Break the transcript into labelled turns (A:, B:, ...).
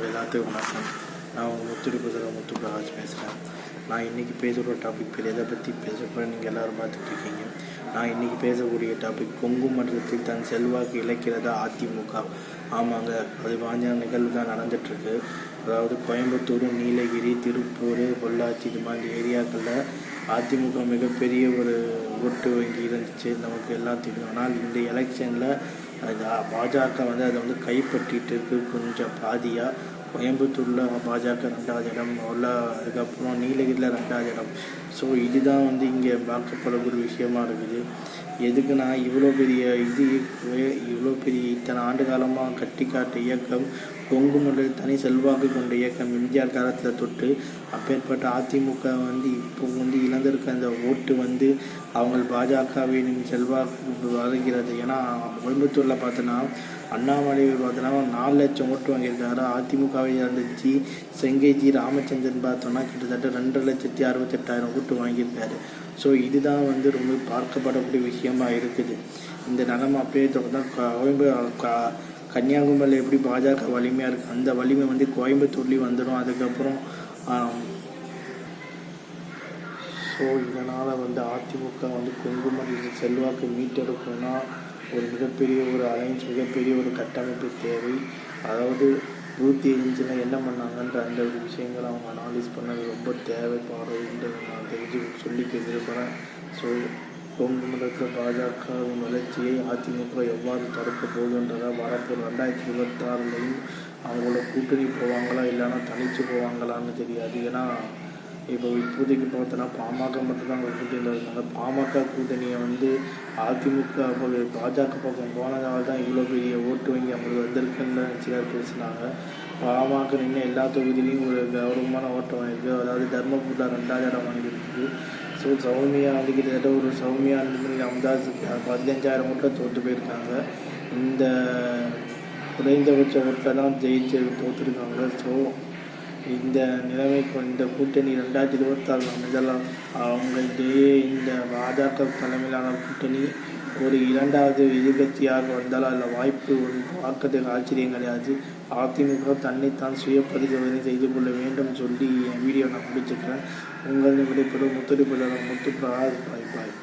A: உங்கள் எல்லாத்துக்கும் வணக்கம் நான் உங்கள் முத்துடிபுதல முத்து பிரகாஷ் பேசுகிறேன் நான் இன்றைக்கி பேசுகிற டாபிக் பேர் எதை பற்றி பேச நீங்கள் எல்லோரும் பார்த்துட்டு இருக்கீங்க. நான் இன்றைக்கி பேசக்கூடிய டாபிக் கொங்கு மண்டலத்தில் தன் செல்வாக்கு இழக்கிறதா அதிமுக. ஆமாங்க அது வாஞ்ச நிகழ்வு தான் நடந்துகிட்ருக்கு அதாவது கோயம்புத்தூர் நீலகிரி திருப்பூர் பொள்ளாச்சி இது மாதிரி ஏரியாக்களில் அதிமுக மிகப்பெரிய ஒரு ஓட்டு வங்கி இருந்துச்சு. நமக்கு எல்லாம் தெரியும் ஆனால் இந்த எலெக்ஷனில் பாஜக வந்து அதை வந்து கைப்பற்றிட்டு இருக்கு கொஞ்சம் பாதியாக கோயம்புத்தூரில் பாஜக ரெண்டாவது இடம் உள்ள அதுக்கப்புறம் நீலகிரியில் ரெண்டாவது இடம் ஸோ இதுதான் வந்து இங்கே பார்க்கப்படக்கூடிய விஷயமா இருக்குது. எதுக்குன்னா இவ்வளோ பெரிய இது இவ்வளோ பெரிய இத்தனை ஆண்டு காலமாக கட்டி காட்ட இயக்கம் கொங்கு மண்டல தனி செல்வாக்கு கொண்ட இயக்கம் எம்ஜிஆர் காலத்தில் தொட்டு அப்பேற்பட்ட அதிமுக வந்து இப்போ வந்து இழந்திருக்க அந்த ஓட்டு வந்து அவங்க பாஜகவின் செல்வாக்கு வழங்குகிறது ஏன்னா கோயம்புத்தூரில் பார்த்தோன்னா அண்ணாமலை பார்த்தோன்னா நாலு லட்சம் ஓட்டு வாங்கியிருக்காரு. அதிமுகவை அடித்து செங்கேஜி ராமச்சந்திரன் பார்த்தோன்னா கிட்டத்தட்ட ரெண்டு லட்சத்தி அறுபத்தெட்டாயிரம் ஓட்டு வாங்கியிருக்காரு. ஸோ இதுதான் வந்து ரொம்ப பார்க்கப்படக்கூடிய விஷயமா இருக்குது. இந்த நிலைமை அப்படியே தொடர்ந்தா கோயம்பு கன்னியாகுமரியில் எப்படி பாஜக வலிமையாக இருக்குது அந்த வலிமை வந்து கோயம்புத்தூர்லேயும் வந்துடும் அதுக்கப்புறம் ஸோ இதனால் வந்து அதிமுக வந்து குங்குமரியில் செல்வாக்கு மீட்டெடுக்கணும்னா ஒரு மிகப்பெரிய ஒரு அலைன்ஸ் மிகப்பெரிய ஒரு கட்டமைப்பு தேவை. அதாவது நூற்றி ஏஞ்சில் என்ன பண்ணாங்கன்ற அந்த ஒரு விஷயங்களை அவங்க அனாலிஸ் பண்ணது ரொம்ப தேவைப்படுறதுன்றது நான் தெரிஞ்சு சொல்லிக்க விரும்புகிறேன் ஸோ கொங்கு மண்டலத்தில் பாஜகவின் வளர்ச்சியை அதிமுக எவ்வாறு தடுக்க போகுன்றதை வரப்போ ரெண்டாயிரத்தி இருபத்தாறுலையும் அவங்களோட கூட்டணி போவாங்களா இல்லைன்னா தனித்து போவாங்களான்னு தெரியாது. ஏன்னா இப்போ இப்போதைக்கு பார்த்தோன்னா பாமக மட்டும்தான் அங்கே கூட்டணியில் இருக்காங்க பாமக கூட்டணியை வந்து அதிமுக பாஜக பக்கம் போனதால் தான் இவ்வளோ பெரிய ஓட்டு வங்கி அவங்களுக்கு வந்திருக்குன்னு சிலர் பேசினாங்க. பாமக நின்று எல்லா தொகுதியிலையும் ஒரு கௌரவமான ஓட்டம் வாங்கியிருக்கு. அதாவது தர்மபுரியில் ரெண்டாவது இடம் வாங்கியிருக்குது ஸோ சௌமியா வந்து கிட்டத்தட்ட ஒரு சௌமியா அந்த அம்தாஸ் பதினஞ்சாயிரம் ஓட்டில் தோற்று போயிருக்காங்க. இந்த குறைந்தபட்ச ஓட்டில் தான் ஜெயிச்சு தோற்றுருக்காங்க ஸோ இந்த நிலைமை கொண்ட கூட்டணி ரெண்டாயிரத்தி இருபத்தாறு அமைதலாம் அவங்களிடையே இந்த பாஜக தலைமையிலான கூட்டணி ஒரு இரண்டாவது எதிர்கட்சியாக வந்தால் அதில் வாய்ப்பு பார்க்கறதுக்கு ஆச்சரியம் கிடையாது. அதிமுக தன்னைத்தான் சுய பரிசோதனை செய்து கொள்ள வேண்டும் சொல்லி என் வீடியோ நான் முடிச்சுக்கிறேன் உங்கள் விடைபெறும் முத்துடிப்பட முத்து பிரகாஷ் பாய் பாய்.